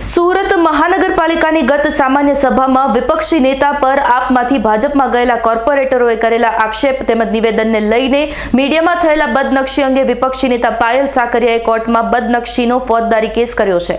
સુરત મહાનગરપાલિકાની ગત સામાન્ય સભામાં વિપક્ષી નેતા પર આપમાંથી ભાજપમાં ગયેલા કોર્પોરેટરોએ કરેલા આક્ષેપ તેમજ નિવેદનને લઈને મીડિયામાં થયેલા બદનક્ષી અંગે વિપક્ષી નેતા પાયલ સાકરિયાએ કોર્ટમાં બદનક્ષીનો ફોજદારી કેસ કર્યો છે.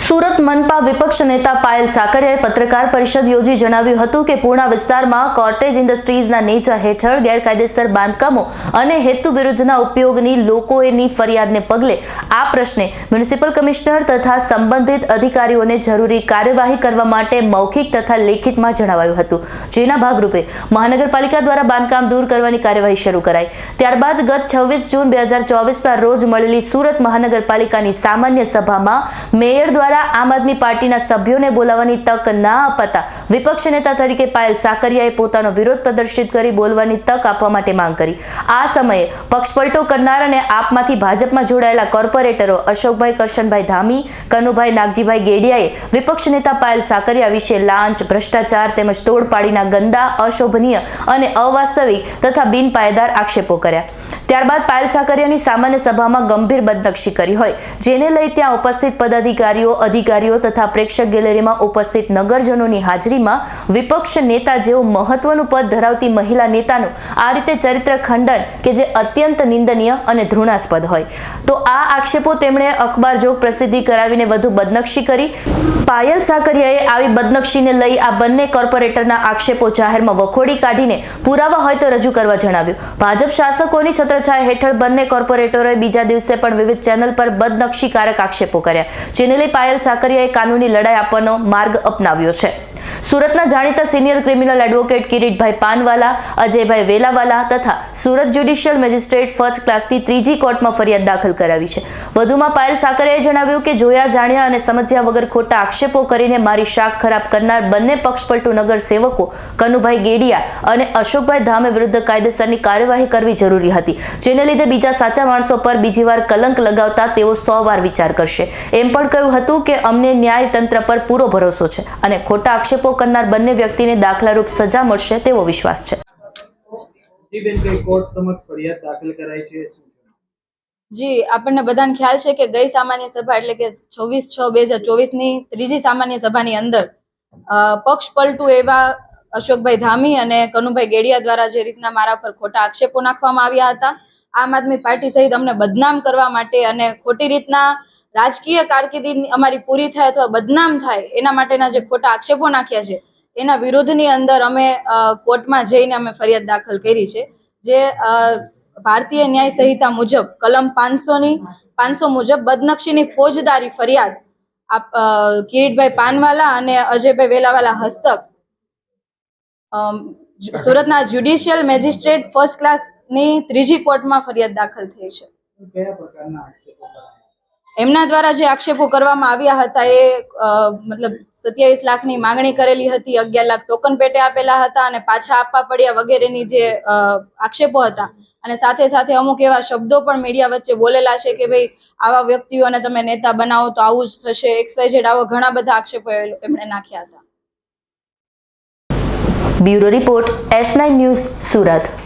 સુરત મનપા વિપક્ષ નેતા પાયલ સાકરિયાએ પત્રકાર પરિષદ યોજી જણાવ્યું હતું કે પૂર્ણા વિસ્તારમાં કોટેજ ઇન્ડસ્ટ્રીઝના નેચા હેઠળ ગેરકાયદેસર બાંધકામો અને હેતુ વિરુદ્ધના ઉપયોગની લોકોની ફરિયાદને પગલે આ પ્રશ્ને મ્યુનિસિપલ કમિશનર તથા સંબંધિત અધિકારીઓને જરૂરી કાર્યવાહી કરવા માટે મૌખિક તથા લેખિતમાં જણાવાયું હતું. જેના ભાગરૂપે મહાનગરપાલિકા દ્વારા બાંધકામ દૂર કરવાની કાર્યવાહી શરૂ કરાઈ. ત્યારબાદ ગત છવ્વીસ જૂન બે હજાર ચોવીસના રોજ મળેલી સુરત મહાનગરપાલિકાની સામાન્ય સભામાં મેયર દ્વારા આમ આદમી પાર્ટીના સભ્યોને બોલાવવાની તક ના અપાતા વિપક્ષ નેતા તરીકે પાયલ સાકરિયાએ પોતાનો વિરોધ પ્રદર્શિત કરી બોલવાની તક આપવા માટે માંગ કરી. આ સમયે પક્ષપલટો કરનાર અને આપમાંથી ભાજપમાં જોડાયેલા કોર્પોરેટરો અશોકભાઈ કરશનભાઈ ધામી, કનુભાઈ નાગજીભાઈ ગેડિયાએ વિપક્ષ નેતા પાયલ સાકરિયા વિશે લાંચ, ભ્રષ્ટાચાર તેમજ તોડપાડીના ગંદા, અશોભનીય અને અવાસ્તવિક તથા બિનપાયદાર આક્ષેપો કર્યા. ત્યારબાદ પાયલ સાકરિયાની સામાન્ય સભામાં ગંભીર બદનક્ષી કરી હોય, જેને લઈ ત્યાં ઉપસ્થિત પદાધિકારીઓ, અધિકારીઓ તથા પ્રેક્ષક ગેલેરીમાં ઉપસ્થિત નગરજનોની હાજરીમાં વિપક્ષ નેતા જેવો મહત્વનું પદ ધરાવતી મહિલા નેતાનું આ રીતે ચરિત્ર ખંડન કે જે અત્યંત નિંદનીય અને ધૃણાસ્પદ હોય. તો આ આક્ષેપો તેમણે અખબાર જોગ પ્રસિદ્ધિ કરાવીને વધુ બદનક્ષી કરી. પાયલ સાકરિયાએ આવી બદનક્ષીને લઈ આ બંને કોર્પોરેટરના આક્ષેપો જાહેરમાં વખોડી કાઢીને પુરાવા હોય તો રજૂ કરવા જણાવ્યું. ભાજપ શાસકોની છત્રછાયા હેઠળ બંને કોર્પોરેટરોએ બીજા દિવસે પણ વિવિધ ચેનલ પર બદનક્ષીકારક આક્ષેપો કર્યા. જેને લઈ પાયલ સાકરિયાએ કાનૂની લડાઈ આપવાનો માર્ગ અપનાવ્યો છે. સુરતના જાણીતા senior criminal advocate Kiritbhai Panwala, Ajaybhai Velawala તથા સુરત જ્યુડિશિયલ મેજિસ્ટ્રેટ ફર્સ્ટ ક્લાસની ત્રીજી કોર્ટમાં ફરિયાદ દાખલ કરાવી છે. વધુમાં પાયલ સાકરિયાએ જણાવ્યું કે જોયા, જાણ્યા અને સમજ્યા વગર ખોટા આક્ષેપો કરીને મારી શાક ખરાબ કરનાર બંને પક્ષપલટુ નગર સેવકો કનુભાઈ ગેડિયા અને અશોકભાઈ ધામે વિરુદ્ધ કાયદેસરની કાર્યવાહી કરવી જરૂરી હતી. જેને લીધે બીજા સાચા માણસો પર બીજી વાર કલંક લગાવતા તેઓ સો વાર વિચાર કરશે. એમ પણ કહ્યું હતું કે અમને ન્યાયતંત્ર પર પૂરો ભરોસો છે અને ખોટા આક્ષેપો કરનાર બંને વ્યક્તિને દાખલારૂપ સજા મળશે તેવો વિશ્વાસ છે? જી આપણને બધાને ખ્યાલ છે કે ગઈ સામાન્ય સભા એટલે કે છવ્વીસ છ બે હજાર ચોવીસની ત્રીજી સામાન્ય સભાની અંદર અ, પક્ષ પલટું એવા અશોકભાઈ ધામી અને કનુભાઈ ગેડિયા દ્વારા જે રીતના મારા પર ખોટા આક્ષેપો નાખવામાં આવ્યા હતા આમ આદમી પાર્ટી સહિત અમને બદનામ કરવા માટે અને ખોટી રીતના રાજકીય કારકિર્દી અમારી પૂરી થાય અથવા બદનામ થાય, એના માટેના જે ખોટા આક્ષેપો નાખ્યા છે, એના વિરોધની અંદર અમે કોર્ટમાં જઈને અમે ફરિયાદ દાખલ કરી છે, જે ભારતીય ન્યાય સંહિતા મુજબ કલમ પાંચસોની, પાંચસો મુજબ બદનક્ષીની ફોજદારી ફરિયાદ કિરીટભાઈ પાનવાલા અને અજયભાઈ વેલાવાલા હસ્તક સુરતના જ્યુડિશિયલ મેજિસ્ટ્રેટ ફર્સ્ટ ક્લાસની ત્રીજી કોર્ટમાં ફરિયાદ દાખલ થઈ છે. કયા પ્રકારના આક્ષેપો? એમના દ્વારા જે આક્ષેપો કરવામાં આવ્યા હતા એ મતલબ સત્યાવીસ લાખની માંગણી કરેલી હતી, અગિયાર લાખ ટોકન પેટે આપેલા હતા અને પાછા આપવા પડ્યા વગેરેની જે આક્ષેપો હતા. અને સાથે સાથે અમુક એવા શબ્દો પણ મીડિયા વચ્ચે બોલેલા છે કે ભાઈ આવા વ્યક્તિઓને તમે નેતા બનાવો તો આવું જ થશે એક્સ આવા ઘણા બધા આક્ષેપો એમણે નાખ્યા હતા. Bureau report S nine news, Surat.